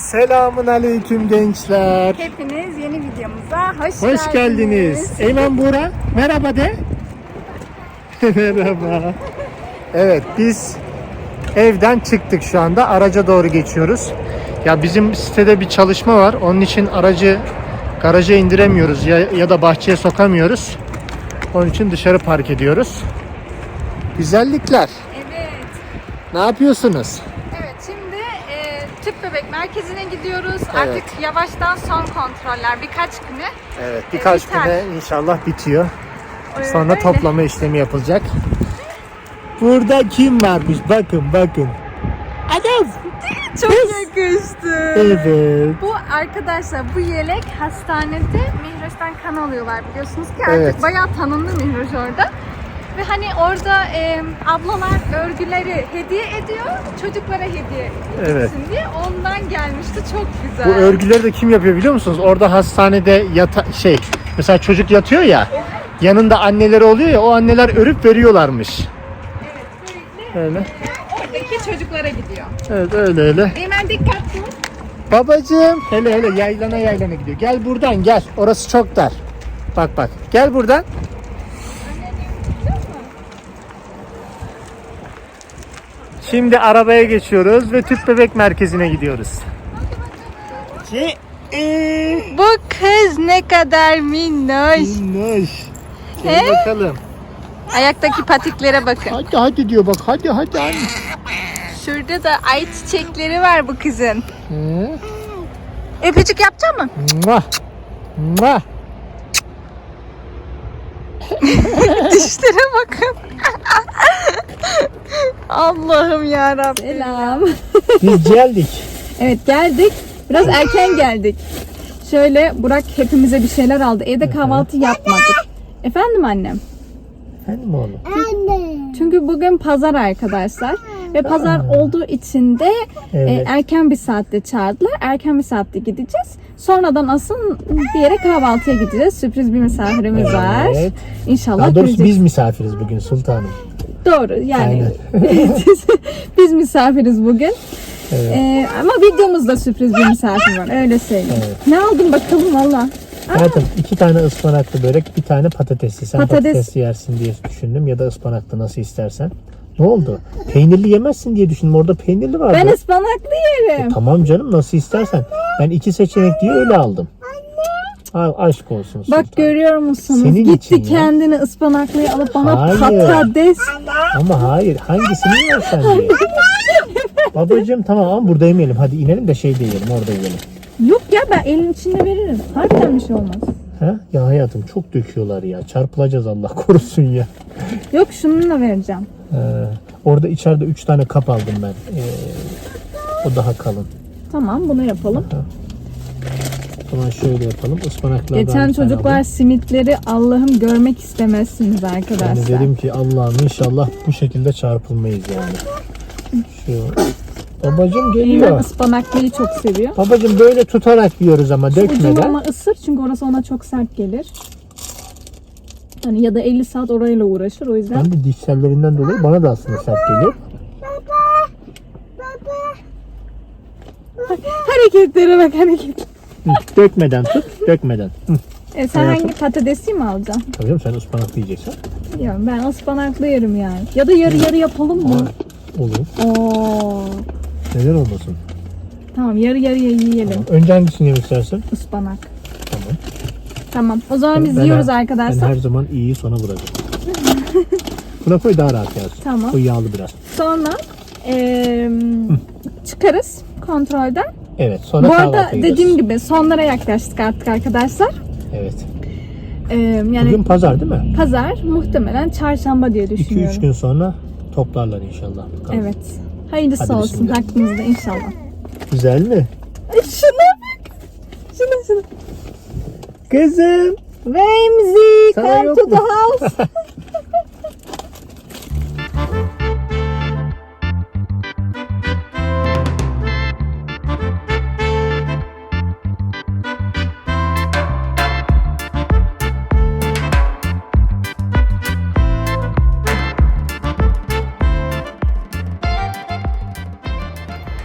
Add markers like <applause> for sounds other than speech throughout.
Selamun aleyküm gençler. Hepiniz yeni videomuza hoş, Hoş geldiniz. Eymen Buğra. Merhaba de. <laughs> Merhaba. Evet biz evden çıktık şu anda. Araca doğru geçiyoruz. Ya bizim sitede bir çalışma var. Onun için aracı garaja indiremiyoruz ya, ya da bahçeye sokamıyoruz. Onun için dışarı park ediyoruz. Güzellikler. Evet. Ne yapıyorsunuz? Evet şimdi e, tüp bebek merkezine gidiyoruz. Evet. Artık yavaştan son kontroller birkaç güne. Evet birkaç biter. güne inşallah bitiyor. Öyle Sonra öyle. toplama işlemi yapılacak. Burada kim varmış? Bakın bakın. Adam. <laughs> Çok yakıştı. Evet. Bu arkadaşlar bu yelek hastanede Mihroş'tan kan alıyorlar biliyorsunuz ki artık Evet. bayağı tanındı Mihroş orada. Ve hani orada e, ablalar örgüleri hediye ediyor, çocuklara hediye edilsin Evet. diye ondan gelmişti. Çok güzel. Bu örgüleri de kim yapıyor biliyor musunuz? Orada hastanede yata şey mesela çocuk yatıyor ya yanında anneleri oluyor ya o anneler örüp veriyorlarmış. Evet, böyle Öyle. oradaki çocuklara gidiyor. Evet öyle öyle. Eymen dikkatli. Babacığım hele hele yaylana yaylana gidiyor. Gel buradan gel. Orası çok dar. Bak bak. Gel buradan. Şimdi arabaya geçiyoruz ve tüp bebek merkezine gidiyoruz. Ki eee, Bu kız ne kadar minnoş. minnoş. Gel He? bakalım. Ayaktaki patiklere bakın. Hadi hadi diyor bak hadi hadi hadi. Şurada da ay çiçekleri var bu kızın. Hı? Öpücük yapacak mı? Mua. Mua. <laughs> Dişlere bakın. <laughs> Allah'ım ya Rabbim. Selam. Biz geldik. Evet geldik. Biraz erken geldik. Şöyle Burak hepimize bir şeyler aldı. Evde kahvaltı yapmadık. Efendim annem? Efendim oğlum? Çünkü bugün pazar arkadaşlar. Ve pazar olduğu için de e, Evet. erken bir saatte çağırdılar. Erken bir saatte gideceğiz. Sonradan asıl bir yere kahvaltıya gideceğiz. Sürpriz bir misafirimiz var. Evet. İnşallah Daha doğrusu göreceğiz. biz misafiriz bugün sultanım. Doğru yani. <laughs> Biz misafiriz bugün. Evet. Ee, ama videomuzda sürpriz bir misafir var. Öyle söyleyeyim. Evet. Ne aldın bakalım valla. Hayatım iki tane ıspanaklı börek, bir tane patatesli. Sen Patates. patatesli yersin diye düşündüm ya da ıspanaklı nasıl istersen. Ne oldu? Peynirli yemezsin diye düşündüm. Orada peynirli vardı. Ben ıspanaklı yerim. Tamam canım nasıl istersen. Ben iki seçenek diye öyle aldım. Aşk olsun sultan. Bak görüyor musunuz? Senin Gitti için ya. kendini ıspanaklıyı alıp bana Hayır. patates. Ama hayır hangisini yersen diye. <laughs> Babacığım tamam ama burada yemeyelim. Hadi inelim de şey de yiyelim orada yiyelim. Yok ya ben elin içinde veririm. Harbiden bir şey olmaz. Ha? Ya hayatım çok döküyorlar ya. Çarpılacağız Allah korusun ya. Yok şununla vereceğim. Ee, orada içeride 3 tane kap aldım ben. Ee, o daha kalın. Tamam bunu yapalım. O zaman şöyle yapalım. Ispanaklardan Geçen çocuklar alayım. simitleri Allah'ım görmek istemezsiniz Ben arkadaşlar. dedim ki Allah'ım inşallah bu şekilde çarpılmayız yani. Şu. Babacım geliyor. ıspanaklıyı çok seviyor. Babacım böyle tutarak yiyoruz ama Ucunu dökmeden. ama ısır çünkü orası ona çok sert gelir. Hani ya da 50 saat orayla uğraşır o yüzden. Ben de dişsellerinden dolayı bana da aslında sert geliyor. Hareketlere bak hareket. Dökmeden tut, dökmeden. Hı. E, sen Hayatım. hangi patatesi mi alacaksın? Tabii canım sen ıspanak yiyeceksen. Ya ben ıspanaklı yerim yani. Ya da yarı yarı yapalım mı? Olur. Oo. Neden olmasın? Tamam yarı yarıya yiyelim Tamam. Önce hangisini yemek istersin? ıspanak. Tamam. Tamam. O zaman biz Ben yiyoruz her- arkadaşlar. Ben her zaman iyiyi sona bırakırım. <laughs> Buna koy daha rahat gelsin. Tamam. O yağlı biraz. Sonra eee, çıkarız kontrolden. Evet sonra Bu arada dediğim gibi sonlara yaklaştık artık arkadaşlar. Evet. Eee, yani Bugün pazar değil mi? pazar muhtemelen çarşamba diye 2-3 düşünüyorum. gün sonra toplarlar inşallah. Bakalım. Evet. Hayırlısı Hadi olsun bismillah. inşallah. Güzel mi? Şuna bak. Şuna şuna. Kızım. Ramsey, Sana come yok to mu? the house. <laughs>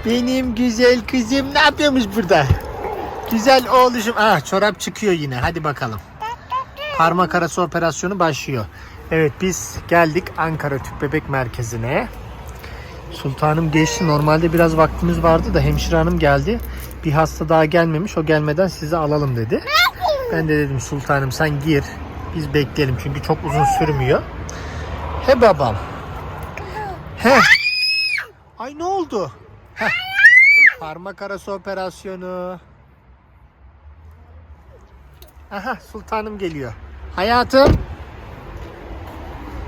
Benim güzel kızım ne yapıyormuş burada? Güzel oğluşum. Ah çorap çıkıyor yine. Hadi bakalım. Parmak arası operasyonu başlıyor. Evet biz geldik Ankara Tüp Bebek Merkezi'ne. Sultanım geçti. Normalde biraz vaktimiz vardı da hemşire hanım geldi. Bir hasta daha gelmemiş. O gelmeden sizi alalım dedi. Ben de dedim sultanım sen gir. Biz bekleyelim çünkü çok uzun sürmüyor. He babam. He. Ay ne oldu? Heh. Parmak arası operasyonu. Aha sultanım geliyor. Hayatım.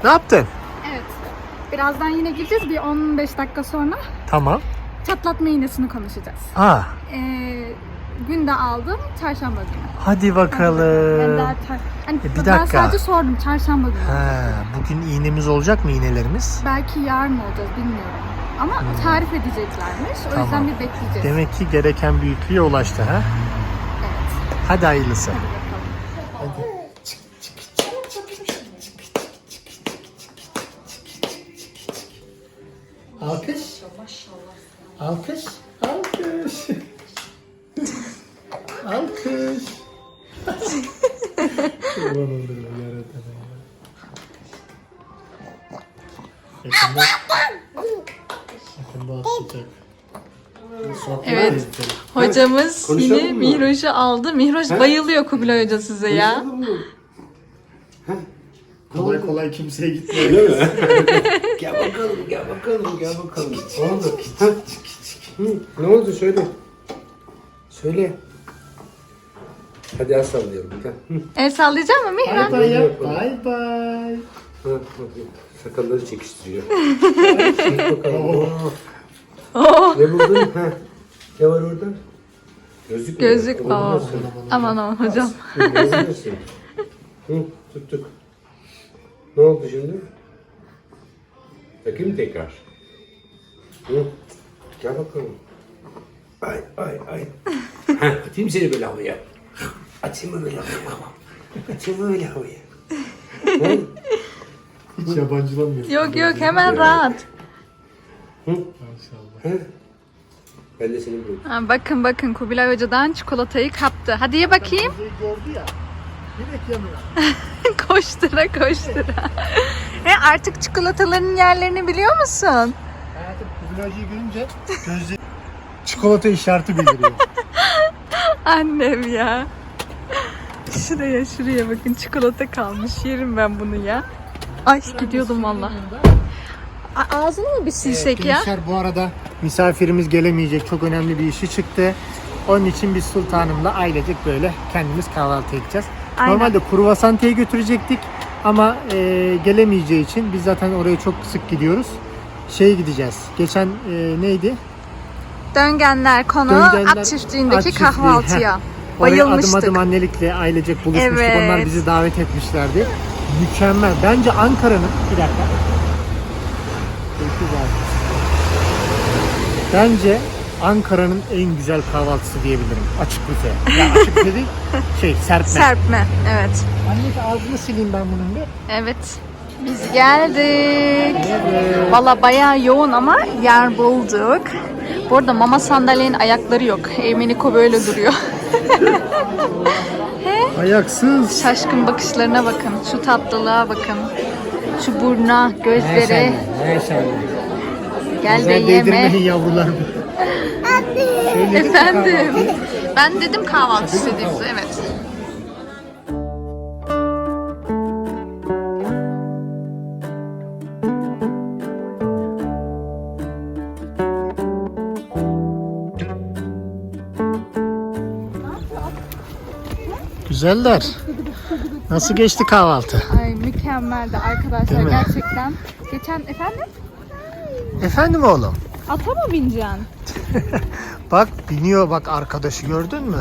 Ne yaptın? Evet. Birazdan yine gideceğiz bir 15 dakika sonra. Tamam. Çatlatma iğnesini konuşacağız. Aa, Ee, günde aldım çarşamba günü. hadi Yani bakalım. daha çar- hani E, bir ben dakika. sadece sordum çarşamba günü. Ha, bugün iğnemiz olacak mı iğnelerimiz? Belki yarın olacağız bilmiyorum. Ama tarif edeceklermiş. O Tamam. yüzden bir bekleyeceğiz. Demek ki gereken büyüklüğe ulaştı ha. Evet. Hadi hayırlısı. Hadi Hocamız konuşalım yine mı? Mihroş'u aldı. Mihroş bayılıyor Kubilay Hoca size ya. Kolay kolay kimseye gitmiyor. Öyle mi? <laughs> gel bakalım, gel bakalım, gel bakalım. Ne oldu? Ha? Hı, ne oldu söyle. Söyle. Hadi el sallayalım. Gel. Hı. El sallayacak mı Bay Mihran? bay yap. Bay bay. Ha, bakayım. Sakalları çekiştiriyor. <laughs> Bak bakalım. Oo. Ne buldun? Ha. Ne var orada? Gözlük mü? gözlük. var? Aa. Olmazsın. Aman aman hocam. Hı, tuttuk. Ne oldu şimdi? Takayım mı tekrar? Hı? Gel bakalım. Ay ay ay. <laughs> ha, atayım seni böyle havaya. Atayım mı böyle havaya? Atayım mı böyle havaya? Hı? Hiç yabancılamıyor. Yok yok hemen rahat. Maşallah. Hı? Ben de seni bulurum. Ha, bakın bakın Kubilay Hoca'dan çikolatayı kaptı. Hadi ye bakayım. Bizi gördü ya. Direkt yanıyor. <laughs> koştura koştura. He, artık çikolataların yerlerini biliyor musun? Hayatım kubilacıyı görünce gözleri çikolata işareti bildiriyor. <laughs> Annem ya. Şuraya şuraya bakın çikolata kalmış. Yerim ben bunu ya. Ay gidiyordum valla. A- Ağzını mı bir silsek ya? Gençler bu arada misafirimiz gelemeyecek. Çok önemli bir işi çıktı. Onun için biz sultanımla ailecek böyle kendimiz kahvaltı edeceğiz. Aynen. Normalde kruvasanteyi götürecektik ama e, gelemeyeceği için biz zaten oraya çok sık gidiyoruz. Şeye gideceğiz. Geçen e, neydi? Döngenler konu Döngenler, at çiftliğindeki at çiftliği, kahvaltıya. heh. Oraya adım Bayılmıştık. adım annelikle ailecek buluşmuştuk. Evet. Onlar bizi davet etmişlerdi. Mükemmel. Bence Ankara'nın bir dakika. Peki zaten. Bence Ankara'nın en güzel kahvaltısı diyebilirim. Açık büfe. Ya açık büfe değil, <laughs> şey serpme. Serpme. Evet. Annesi ağzını sileyim ben bunun bir. Evet. Biz geldik. Evet. Valla bayağı yoğun ama yer bulduk. Bu arada mama sandalyenin ayakları yok. Eminiko böyle duruyor. <laughs> Ayaksız. Şaşkın bakışlarına bakın. Şu tatlılığa bakın. Şu burna, gözlere. Maşallah. Gel de Güzel yeme. değdirmeyin yavrularım. Şöyle Efendim. Ben dedim kahvaltı istediğimizi. Evet. Güzeller. Nasıl geçti kahvaltı? Ay mükemmeldi arkadaşlar Değil mi? gerçekten. Geçen efendim Efendim oğlum? ata mı bineceksin? <laughs> Bak biniyor bak arkadaşı gördün mü?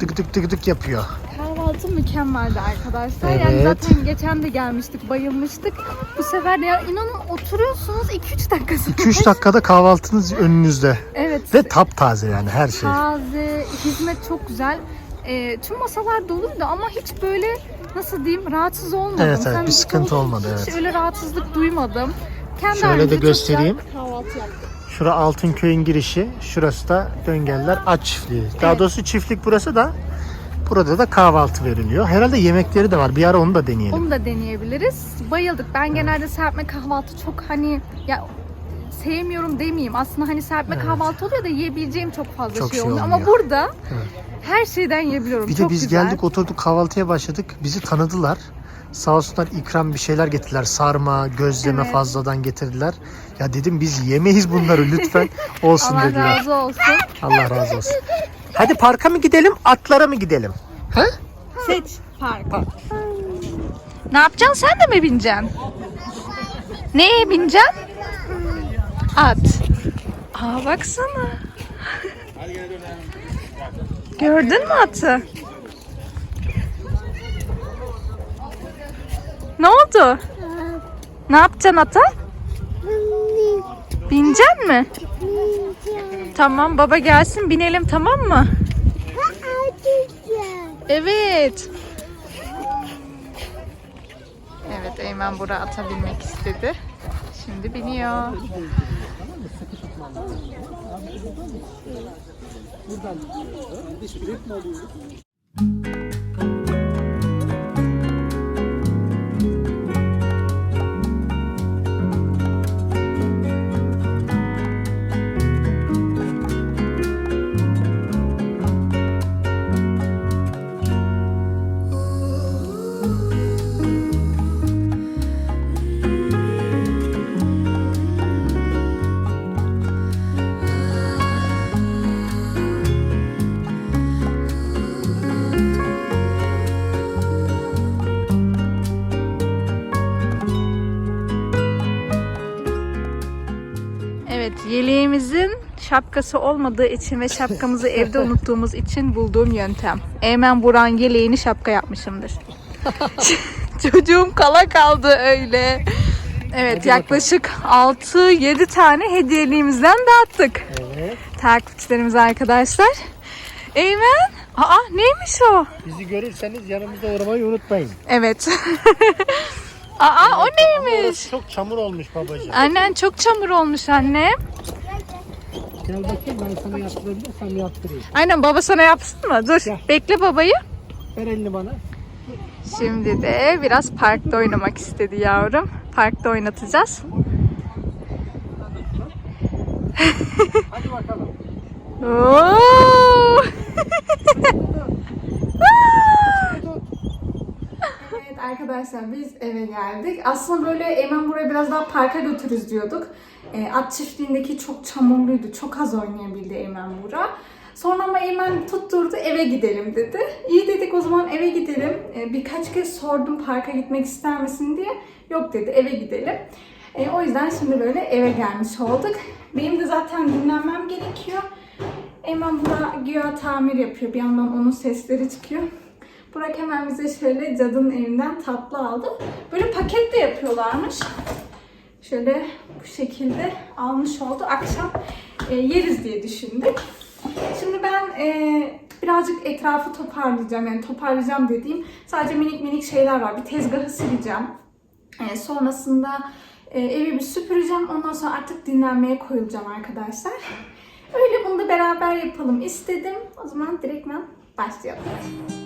Tık tık tık tık yapıyor. Kahvaltı mükemmeldi arkadaşlar. Yani Evet. zaten geçen de gelmiştik, bayılmıştık. Bu sefer de ya inanın oturuyorsunuz 2-3 dakika sonra. 2-3 dakikada kahvaltınız önünüzde. Evet. Ve taptaze yani her şey. Taze, hizmet çok güzel. Ee, tüm masalar doluydu ama hiç böyle nasıl diyeyim rahatsız olmadım. Evet, evet, bir sıkıntı olmadı, Hiç evet. öyle rahatsızlık duymadım. Şöyle de göstereyim. Kahvaltı yaptık. Şura Altınköy'ün girişi. Şurası da Döngeller At Çiftliği. Daha Evet. doğrusu çiftlik burası da. Burada da kahvaltı veriliyor. Herhalde yemekleri de var. Bir ara onu da deneyelim. Onu da deneyebiliriz. Bayıldık. Ben genelde serpme kahvaltı çok hani ya sevmiyorum demeyeyim. Aslında hani serpme kahvaltı oluyor da yiyebileceğim çok fazla Çok şey, şey oluyor. Ama olmuyor. burada her şeyden yiyebiliyorum. Bir çok de biz güzel. geldik oturduk kahvaltıya başladık. Bizi tanıdılar. Sağ olsunlar ikram bir şeyler getirdiler. Sarma, gözleme Evet. fazladan getirdiler. Ya dedim biz yemeyiz bunları lütfen <laughs> olsun Allah dediler. razı olsun. Allah razı olsun. Hadi parka mı gidelim, atlara mı gidelim? Ha? Seç park. Ne yapacaksın? Sen de mi bineceksin? Neye bineceksin? At. Aa baksana. Gördün mü atı? Ne oldu? Ne yapacaksın ata? Bineceksin mi? Tamam baba gelsin binelim tamam mı? Evet. Evet Eymen Burak'a ata binmek istedi. Şimdi biniyor. Evet, şapkası olmadığı için ve şapkamızı evde unuttuğumuz için bulduğum yöntem. Eymen Buran yeleğini şapka yapmışımdır. <laughs> Çocuğum kala kaldı öyle. Evet, yaklaşık 6-7 tane hediyeliğimizden dağıttık. Evet. Takipçilerimize arkadaşlar. Eymen, aa neymiş o? Bizi görürseniz yanımızda uğramayı unutmayın. Evet. <laughs> aa o neymiş? Orası çok çamur olmuş babacığım. Annen çok çamur olmuş anne. Gel bakayım ben sana yaptırabilirsem yaptırayım. Aynen baba sana yapsın mı? Dur. Gel. Bekle babayı. Ver elini bana. Şimdi de biraz parkta oynamak istedi yavrum. Parkta oynatacağız. Hadi bakalım. Oo! evet arkadaşlar biz eve geldik. Aslında böyle Eymen buraya biraz daha parka götürürüz diyorduk. E, at çiftliğindeki çok çamurluydu. Çok az oynayabildi Eymen Bura. Sonra ama Eymen tutturdu eve gidelim dedi. İyi dedik o zaman eve gidelim. E, birkaç kez sordum parka gitmek ister misin diye. Yok dedi eve gidelim. E, o yüzden şimdi böyle eve gelmiş olduk. Benim de zaten dinlenmem gerekiyor. Eymen burada güya tamir yapıyor. Bir yandan onun sesleri çıkıyor. Burak hemen bize şöyle cadının evinden tatlı aldı. Böyle paket de yapıyorlarmış. Şöyle bu şekilde almış oldu. Akşam e, yeriz diye düşündük. Şimdi ben e, birazcık etrafı toparlayacağım. Yani toparlayacağım dediğim sadece minik minik şeyler var. Bir tezgahı sileceğim. E, sonrasında e, evi bir süpüreceğim. Ondan sonra artık dinlenmeye koyulacağım arkadaşlar. Öyle bunu da beraber yapalım istedim. O zaman direktmen başlayalım.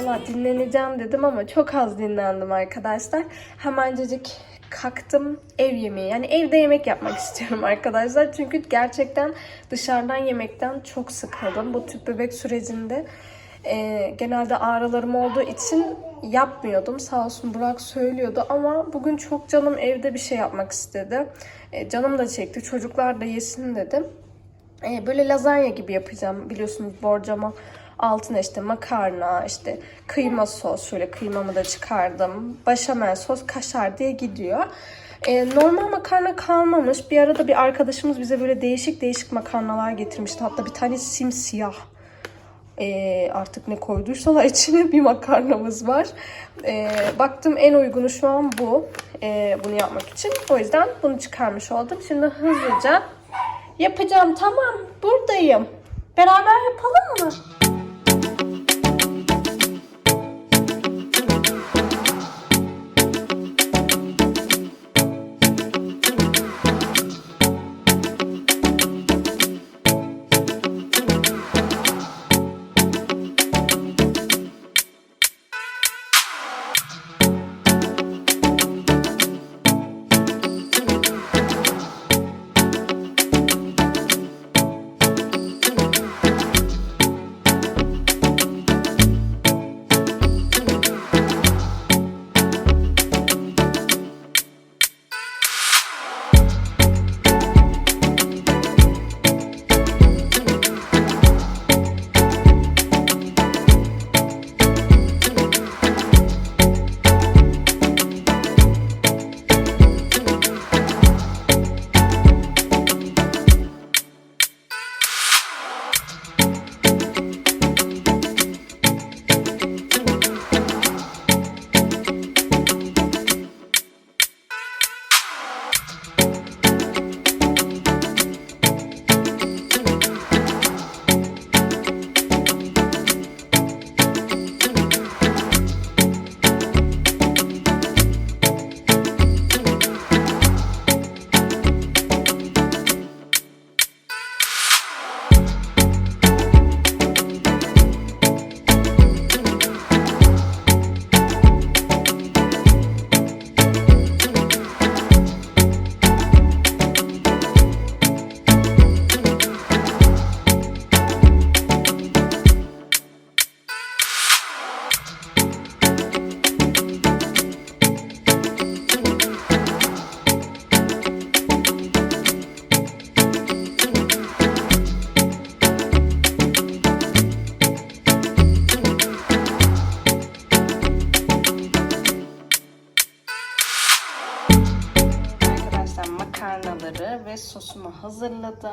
Dinleneceğim dedim ama çok az dinlendim arkadaşlar. Hemencecik kalktım ev yemeği. Yani evde yemek yapmak <laughs> istiyorum arkadaşlar. Çünkü gerçekten dışarıdan yemekten çok sıkıldım. Bu tüp bebek sürecinde e, genelde ağrılarım olduğu için yapmıyordum. Sağ olsun Burak söylüyordu ama bugün çok canım evde bir şey yapmak istedi. E, canım da çekti. Çocuklar da yesin dedim. E, böyle lazanya gibi yapacağım. Biliyorsunuz borcama altına işte makarna, işte kıyma sos. Şöyle kıymamı da çıkardım. Başamel sos, kaşar diye gidiyor. E, normal makarna kalmamış. Bir arada bir arkadaşımız bize böyle değişik değişik makarnalar getirmişti. Hatta bir tane simsiyah. E, artık ne koyduysalar <laughs> içine bir makarnamız var. E, baktım en uygunu şu an bu. E, bunu yapmak için. O yüzden bunu çıkarmış oldum. Şimdi hızlıca Yapacağım tamam. Buradayım. Beraber yapalım mı?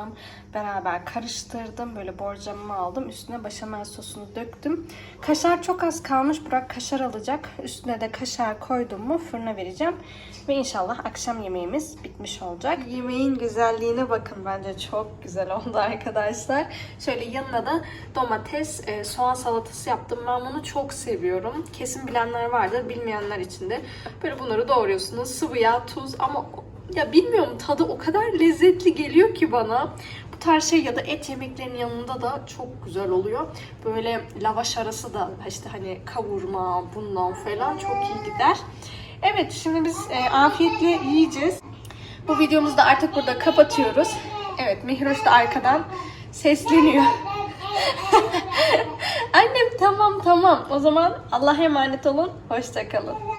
Hazırladım. Beraber karıştırdım. Böyle borcamımı aldım. Üstüne başamel sosunu döktüm. Kaşar çok az kalmış. Burak kaşar alacak. Üstüne de kaşar koydum mu fırına vereceğim. Ve inşallah akşam yemeğimiz bitmiş olacak. Yemeğin güzelliğine bakın. Bence çok güzel oldu arkadaşlar. Şöyle yanına da domates, e, soğan salatası yaptım. Ben bunu çok seviyorum. Kesin bilenler vardır. Bilmeyenler için de böyle bunları doğruyorsunuz. Sıvı yağ, tuz ama ya bilmiyorum tadı o kadar lezzetli geliyor ki bana. Bu tarz şey ya da et yemeklerinin yanında da çok güzel oluyor. Böyle lavaş arası da işte hani kavurma bundan falan çok iyi gider. Evet şimdi biz e, afiyetle yiyeceğiz. Bu videomuzu da artık burada kapatıyoruz. Evet Mihroş da arkadan sesleniyor. <laughs> Annem tamam tamam. O zaman Allah'a emanet olun. Hoşça kalın.